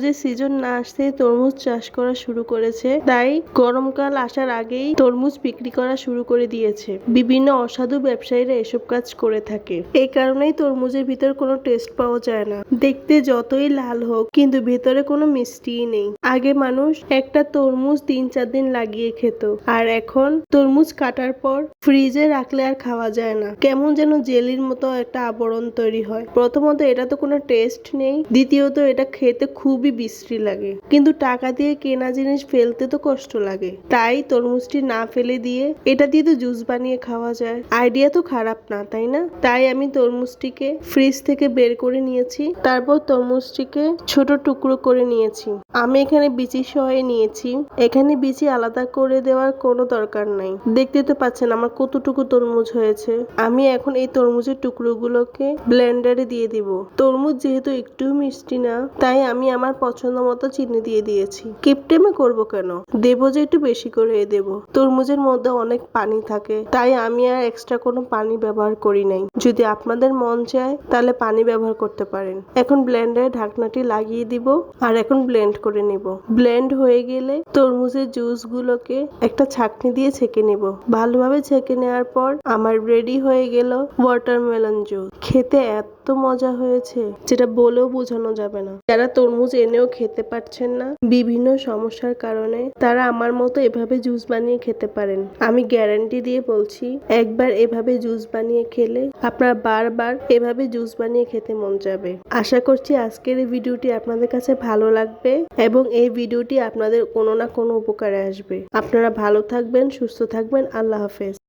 তরমুজের সিজন না আসতেই তরমুজ চাষ করা শুরু করেছে। তাই গরমকাল আসার আগেই তরমুজ বিক্রি করা শুরু করে দিয়েছে। বিভিন্ন অসাধু ব্যবসায়ীরা এসব কাজ করে থাকে। এই কারণেই তরমুজের ভিতর কোনো টেস্ট পাওয়া যায় না। দেখতে যতই লাল হোক, কিন্তু ভেতরে কোনো মিষ্টিই নেই। আগে মানুষ একটা তরমুজ তিন চার দিন লাগিয়ে খেত। আর এখন তরমুজ কাটার পর ফ্রিজে রাখলে আর খাওয়া যায় না। কেমন যেন জেলির মতো একটা আবরণ তৈরি হয়। প্রথমত এটা তো কোনো টেস্ট নেই। দ্বিতীয়ত এটা খেতে খুবই বিশ্রী লাগে। কিন্তু টাকা দিয়ে কেনা জিনিস ফেলতে তো কষ্ট লাগে। তাই তরমুজটি না ফেলে দিয়ে এটা দিয়ে তো জুস বানিয়ে খাওয়া যায়। আইডিয়া তো খারাপ না, তাই না? তাই আমি তরমুজটিকে ফ্রিজ থেকে বের করে নিয়েছি। তারপর তরমুজটিকে ছোট টুকরো করে নিয়েছি। আমি এখানে বিচি সহায় নিয়েছি। এখানে বিচি আলাদা করে দেওয়ার কোনো দরকার নাই। দেখতে তো পাচ্ছেন আমার কতটুকু তরমুজ হয়েছে। আমি এখন এই তরমুজের টুকরোগুলোকে ব্লেন্ডারে দিয়ে দিব। তরমুজ যেহেতু একটু মিষ্টি না, তাই আমি আমার পছন্দ মতো চিনি দিয়ে দিয়েছি। কিপটেমে করব কেন? দেবো যে একটু বেশি করে দেব। তরমুজের মধ্যে অনেক পানি থাকে, তাই আমি আর এক্সট্রা কোনো পানি ব্যবহার করি নাই। যদি আপনাদের মন চায়, তাহলে পানি ব্যবহার করতে পারেন। এখন ব্লেন্ডারে ঢাকনাটি লাগিয়ে দিব আর এখন ব্লেন্ড করে নিব। ব্লেন্ড হয়ে গেলে তরমুজের জুস গুলোকে একটা ছাকনি দিয়ে ছেঁকে নিব। ভালোভাবে ছেঁকে নেওয়ার পর আমার রেডি হয়ে গেল ওয়াটারমেলন জুস খেতে এত মজা হয়েছে, যেটা বলেও বোঝানো যাবে না। যারা তরমুজ এনেও খেতে পারছেন না, বিভিন্ন সমস্যার কারণে তারা আমার মতো এভাবে জুস বানিয়ে খেতে পারেন। আমি গ্যারান্টি দিয়ে বলছি, একবার এভাবে জুস বানিয়ে খেলে আপনার বারবার এভাবে জুস বানিয়ে খেতে মন যাবে। আশা করছি আজকের এই ভিডিওটি আপনাদের কাছে ভালো লাগবে এবং এই ভিডিওটি আপনাদের কোনো না কোনো উপকারে আসবে। আপনারা ভালো থাকবেন, সুস্থ থাকবেন, আল্লাহ হাফেজ।